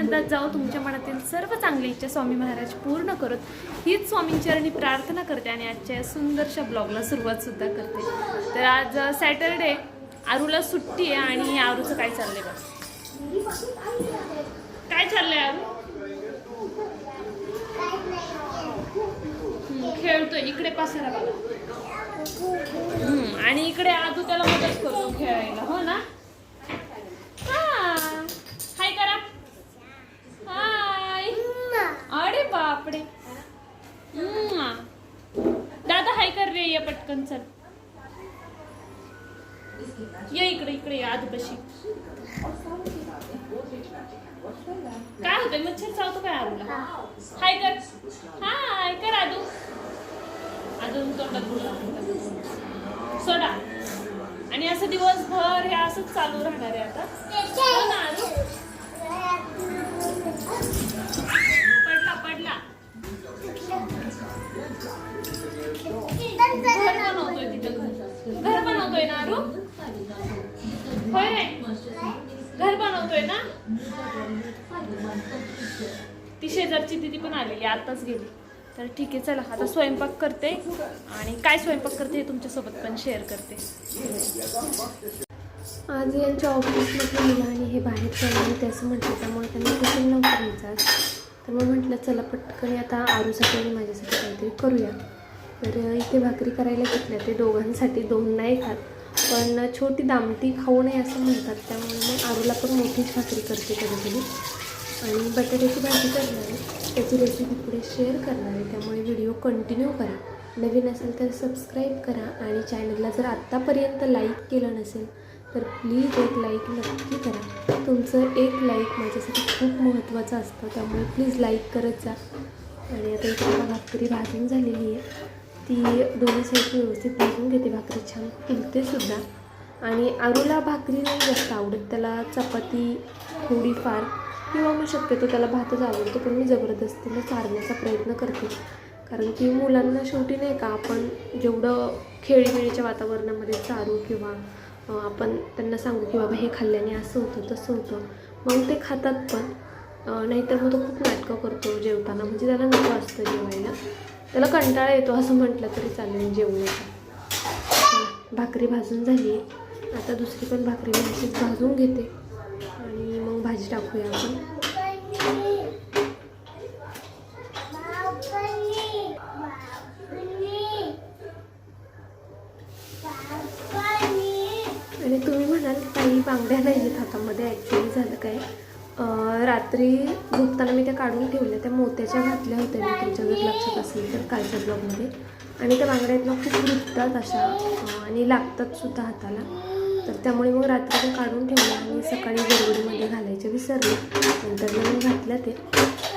आनंदात जाओ तुमच्या मनातील सर्व चांगली इच्छा स्वामी महाराज पूर्ण करत. हीच स्वामींचरणी प्रार्थना करते आणि आजच्या या सुंदरशा ब्लॉगला सुरुवात सुद्धा करते. तर आज सॅटरडे. आरूला सुट्टी आहे आणि आरूचं काय चाललंय बघ. काय चाललंय आरू? खेळतो. खेळतोय इकडे पसारा बघा. आणि इकडे आजू त्याला मदत करतो खेळायला. काय होतंय? मच्छर चावतो काय आरूला? हाय कर. हाय कर आदू. अजून तोंडात बोला सोडा. आणि असं दिवसभर हे असंच चालू राहणार आहे आता. हो ना आरू? पडला पडला. घर बनवतोय तिथं घर बनवतोय ना आरू? होय. घर बनवतोय ना? ती शेजारची दिदी पण आलेली आताच गेली. तर ठीक आहे चला आता स्वयंपाक करते. आणि काय स्वयंपाक करते हे तुमच्यासोबत पण शेअर करते. आज यांच्या ऑफिसमधल्या मुलांनी हे बाहेर चालले होते असं म्हटलं त्यामुळे त्यांना कुठून नव्हतं घ्यायचं तर मग म्हटलं चला पटकन आता आरूसाठी आणि माझ्यासाठी काहीतरी करूया. तर इथे भाकरी करायला घेतल्या ते दोघांसाठी दोन नाही खात. पण छोटी दामटी खाऊ नये असं म्हणतात त्यामुळे मग आरूला पण मोठीच भाकरी करते कधी कधी आणि बटाट्याची भाजी करणार आहे. त्याची रेसिपी पुढे शेअर करणार आहे. त्यामुळे व्हिडिओ कंटिन्यू करा. नवीन असेल तर सबस्क्राईब करा आणि चॅनलला जर आत्तापर्यंत लाईक केलं नसेल तर प्लीज एक लाईक नक्की करा. तुमचं एक लाईक माझ्यासाठी खूप महत्त्वाचं असतं. त्यामुळे प्लीज लाईक करत जा. आणि आता इथे भाकरी भाजून झालेली आहे. ती दोन्ही साईड व्यवस्थित भाजून घेते. भाकरी छान फुलते सुद्धा. आणि आरूला भाकरी नाही जास्त आवडत. त्याला चपाती थोडीफार किंवा मग शक्यतो त्याला भातच आवडतो पण मी जबरदस्तीने चारण्याचा प्रयत्न करते. कारण की मुलांना शेवटी नाही का आपण जेवढं खेळीमेळीच्या वातावरणामध्ये चारू किंवा आपण त्यांना सांगू की बाबा हे खाल्ल्याने असं होतं तसं होतं मग ते खातात पण. नाहीतर मग तो खूप नाटकं करतो जेवताना म्हणजे त्याला नको असतं जेवायला. त्याला कंटाळा येतो असं म्हटलं तरी चालेल जेवण्याचा भाकरी भाजून झाली. आता दुसरी पण भाकरी व्यवस्थित भाजून घेते. आणि टाकूया आपण. आणि तुम्ही म्हणाल काही बांगड्या नाही आहेत हातामध्ये ॲक्च्युली झालं काय? रात्री झोपताना मी त्या काढून ठेवल्या त्या मोत्याच्या घातल्या होत्या मी तुमच्या जर लक्षात असेल तर कालच्या ब्लॉगमध्ये आणि त्या बांगड्या आहेत ना खूप रुततात अशा आणि लागतात सुद्धा हाताला. तर त्यामुळे मग रात्री काढून ठेवल्या आणि सकाळी गडबडीमध्ये घालायचे विसरले नंतर मी घातल्या ते.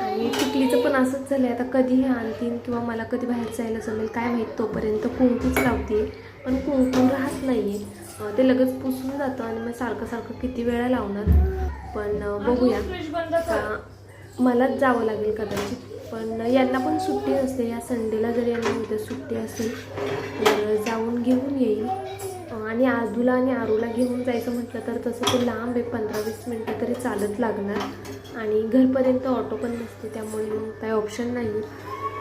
आणि टिकलीचं पण असंच झालं आहे आता कधी हे आणतीन किंवा मला कधी बाहेर जायला जमेल काय माहीत तोपर्यंत कुंकूच लावते पण कुंकू राहत नाही आहे ते लगेच पुसून जातं आणि मग सारखं सारखं किती वेळा लावणार? पण बघूया. मलाच जावं लागेल कदाचित. पण यांना पण सुट्टी नसते. या संडेला जर यांना उद्या सुट्टी असेल तर जाऊन घेऊन येईल. आणि आजूला आणि आरूला घेऊन जायचं म्हटलं तर तसं ते लांब आहे पंधरा वीस मिनटं तरी चालत लागणार. आणि घरपर्यंत ऑटो पण नसते त्यामुळे मग काही ऑप्शन नाही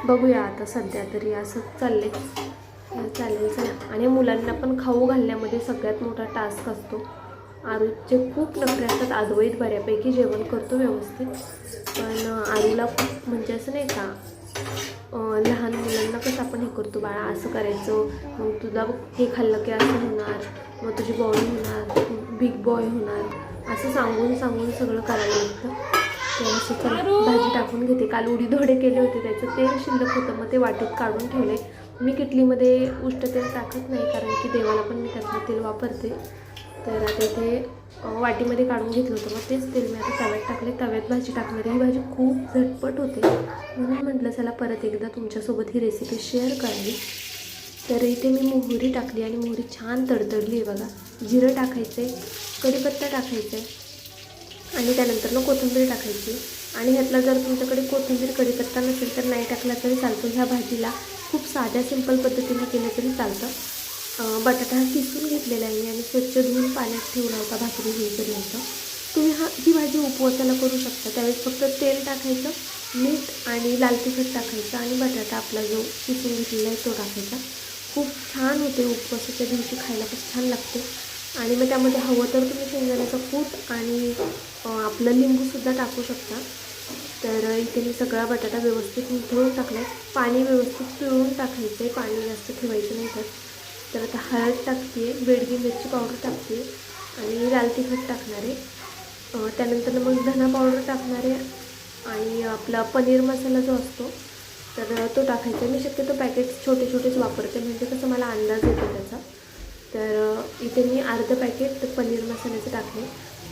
बघूया आता सध्या तरी असंच चाललंय. तर चालेल चला. आणि मुलांना पण खाऊ घालण्यामध्ये सगळ्यात मोठा टास्क असतो. आरूचे खूप नखरे असतात आजवळीत बऱ्यापैकी जेवण करतो व्यवस्थित. पण आरूला खूप म्हणजे असं नाही का लहान मुलांना कसं आपण हे करतो बाळा असं करायचं मग तुला हे खाल्लं की असं होणार मग तुझी बॉडी होणार बिग बॉय होणार असं सांगून सांगून सगळं करायला लागतं. तर भाजी टाकून घेते. काल उडी धोडे केले होते त्याचं तेल शिल्लक होतं. मग ते वाटीत काढून ठेवले मी किटलीमध्ये उष्ट तेल टाकत नाही कारण की देवाला पण मी त्यातलं तेल वापरते. तर आता इथे वाटीमध्ये काढून घेतलं होतं. मग तेच तेल मी आता तव्यात टाकले. तव्यात भाजी टाकणार ही भाजी खूप झटपट होते. म्हणून म्हटलं चला परत एकदा तुमच्यासोबत ही रेसिपी शेअर करावी. तर इथे मी मोहरी टाकली आणि मोहरी छान तडतडली आहे बघा. जिरं टाकायचं आहे कढीपत्ता टाकायचा आहे आणि त्यानंतर मग कोथिंबीर टाकायची. आणि ह्यातला जर तुमच्याकडे कोथिंबीर कढीपत्ता नसेल तर नाही टाकला तरी चालतो. ह्या भाजीला खूप साध्या सिंपल पद्धतीने केलं तरी चालतं. बटाटा किसून घेतलेला आहे आणि स्वच्छ धुवून पाण्यात ठेवला होता भाकरी होईपर्यंत. तुम्ही हा ही भाजी उपवासाला करू शकता त्यावेळेस फक्त तेल टाकायचं मीठ आणि लाल तिखट टाकायचं आणि बटाटा आपला जो किसून घेतलेला आहे तो टाकायचा. खूप छान होते उपवासाच्या दिवशी खायला खूप छान लागते. आणि मग त्यामध्ये हवं तर तुम्ही शेंगदाण्याचं कूट आणि आपलं लिंबूसुद्धा टाकू शकता. तर इथे मी सगळा बटाटा व्यवस्थित निथळून टाकला पाणी व्यवस्थित पिळून टाकायचं आहे पाणी जास्त ठेवायचं नाही तर तर आता हळद टाकते बेडगी मिरची पावडर टाकते आणि लाल तिखट टाकणार आहे. त्यानंतर मग धना पावडर टाकणार आहे आणि आपला पनीर मसाला जो असतो तर तो टाकायचा मी शक्यतो पॅकेट छोटे छोटेच वापरते म्हणजे कसं मला अंदाज येतो त्याचा. तर इथे मी अर्धं पॅकेट पनीर मसाल्याचं टाकले.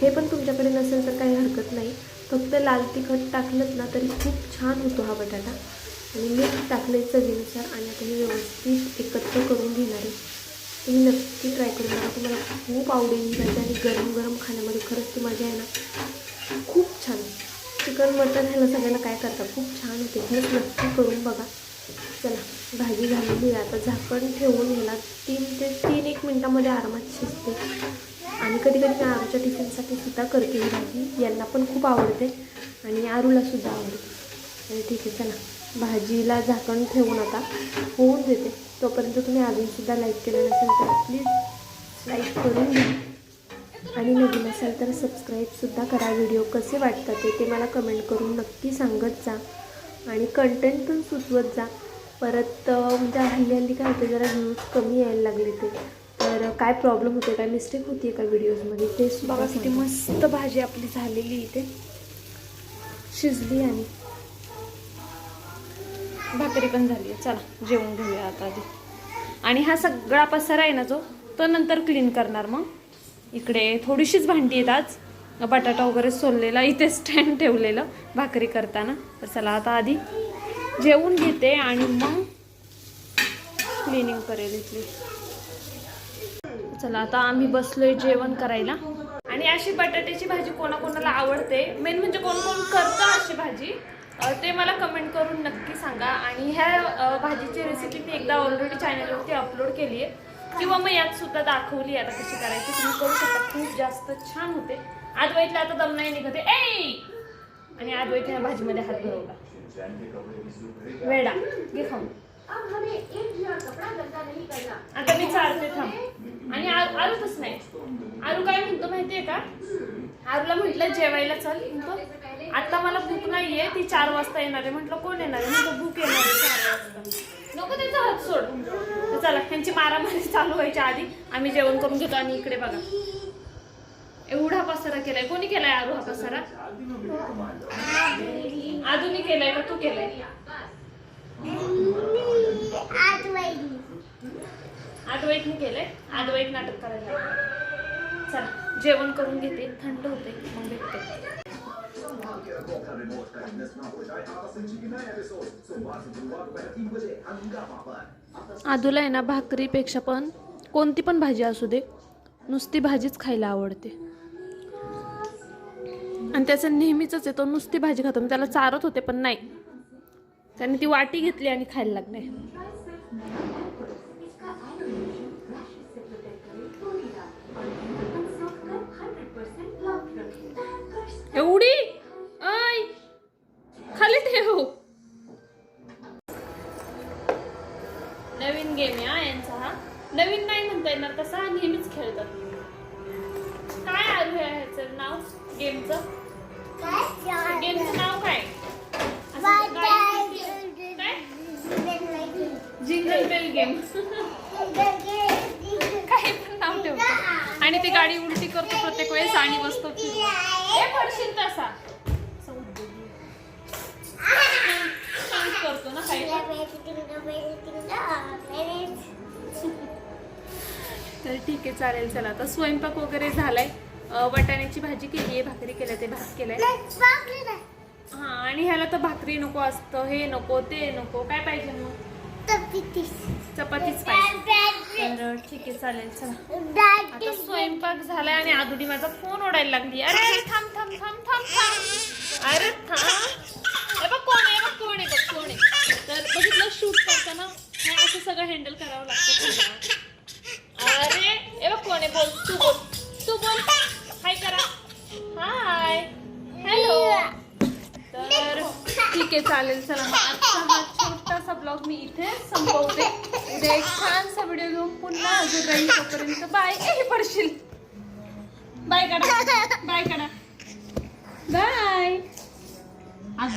हे पण तुमच्याकडे नसेल तर काही हरकत नाही. फक्त लाल तिखट टाकलंच ना तरी खूप छान होतो हा बटाटा. आणि मीठ टाकले चवीनुसार आणि आता हे व्यवस्थित एकत्र करून घेणार आहे. तुम्ही नक्की ट्राय करून बघा. तुम्हाला खूप आवडेल ही आणि गरम गरम खाण्यामध्ये खरंच ती मजा आहे ना. खूप छान. चिकन मटन ह्याला सगळ्याला काय करता? खूप छान होते. खरंच नक्की करून बघा. चला भाजी झालेली आहे आता झाकण ठेवून ह्याला तीन ते तीन एक मिनटामध्ये आरामात शिजते. आणि कधी कधी मी टिफिनसाठी सुद्धा करते ही भाजी. यांना पण खूप आवडते. आणि आरूला सुद्धा आवडते. आणि ठीक आहे चला. भाजीला झाकण ठेवून आता होऊन देते. तोपर्यंत तुम्ही अजूनसुद्धा लाईक केलं नसेल तर प्लीज लाईक करून घ्या. आणि नवीन असाल तर सबस्क्राईबसुद्धा करा. व्हिडिओ कसे वाटतात ते ते मला कमेंट करून नक्की सांगत जा. आणि कंटेंट पण सुचवत जा. परत म्हणजे हल्ली हल्ली काय होते जरा व्ह्यूज कमी यायला लागले ते. तर काय प्रॉब्लेम होते काय मिस्टेक होती का व्हिडिओजमध्ये ते सुद्धा बघा किती. मस्त भाजी आपली झालेली इथे. शिजली आणि भाकरी पण झाली आहे. चला जेवण घेऊया आता आधी. आणि हा सगळा पसारा आहे ना जो तो नंतर क्लीन करणार मग. इकडे थोडीशीच भांडी आहेत आज. बटाटा वगैरे सोललेला इथे स्टँड ठेवलेलं भाकरी करताना. तर चला आता आधी जेवून घेते आणि मग क्लिनिंग करेल इथली. चला आता आम्ही बसलोय जेवण करायला. आणि अशी बटाट्याची भाजी कोणाकोणाला आवडते? मेन म्हणजे कोण कोण करतं अशी भाजी? ते मला कमेंट करून नक्की सांगा. आणि ह्या भाजीची रेसिपी मी एकदा ऑलरेडी चॅनलवरती अपलोड केली आहे किंवा मग यात सुद्धा दाखवली आहे आता कशी करायची. तुम्ही करू शकता. खूप जास्त छान होते. आदवाईतला आता दम नाही निघते ए आणि आदवाईत ह्या भाजीमध्ये हात भरवला वेडा. घे खाऊन. आता मी चालते थांब. आणि आरूच नाही. आरू काय म्हणतो माहितीये का? आरूला म्हटलं जेवायला चल म्हणतो आता मला भूक नाहीये ती चार वाजता येणार आहे. म्हटलं कोण येणार आहे? म्हणतो भूक येणार आहे चार वाजता. नको त्याचा हात सोड. तर चला त्यांची मारामारी चालू व्हायच्या आधी आम्ही जेवण करून घेतो आणि इकडे बघा. एवढा पसारा केलाय. कोणी केलाय आरू हा पसारा? आधुनी केलाय का तू केलाय? आदवाईटने केलंय. आदवाईट नाटक करायला चला जेवण करून घेते. थंड होते मग भेटते. आदूला आहे ना भाकरीपेक्षा पण कोणती पण भाजी असू दे नुसती भाजीच खायला आवडते. आणि त्याचं नेहमीच आहे तो नुसती भाजी खातो. मी त्याला चारत होते पण नाही. त्याने ती वाटी घेतली आणि खायला लागले. Thank you. गेम. काही पण नाव ठेवतो. आणि ती गाडी उलटी करतो प्रत्येक वेळेस आणि बसतो फिरवत. पडशील तसा. करतो ना तर ठीक आहे चालेल चला. आता स्वयंपाक वगैरे झालाय. अं, वाटाण्याची भाजी केली आहे भाकरी केल्या ते भात केलाय. हा आणि ह्याला तर भाकरी नको असतं हे नको ते नको. काय पाहिजे मग? चपातीच पाहिजे. तर ठीक आहे चालेल चला. आता स्वयंपाक झालाय आणि आधुडी माझा फोन ओढायला लागली. अरे अरे थांब थांब थांब थांब थांब. अरे ब्लॉग संपवते. उद्या एक छानसा व्हिडिओ घेऊन पुन्हा हजर राहील तोपर्यंत. बाय. ए पडशील. बाय काढा. बाय काढा. बाय. आज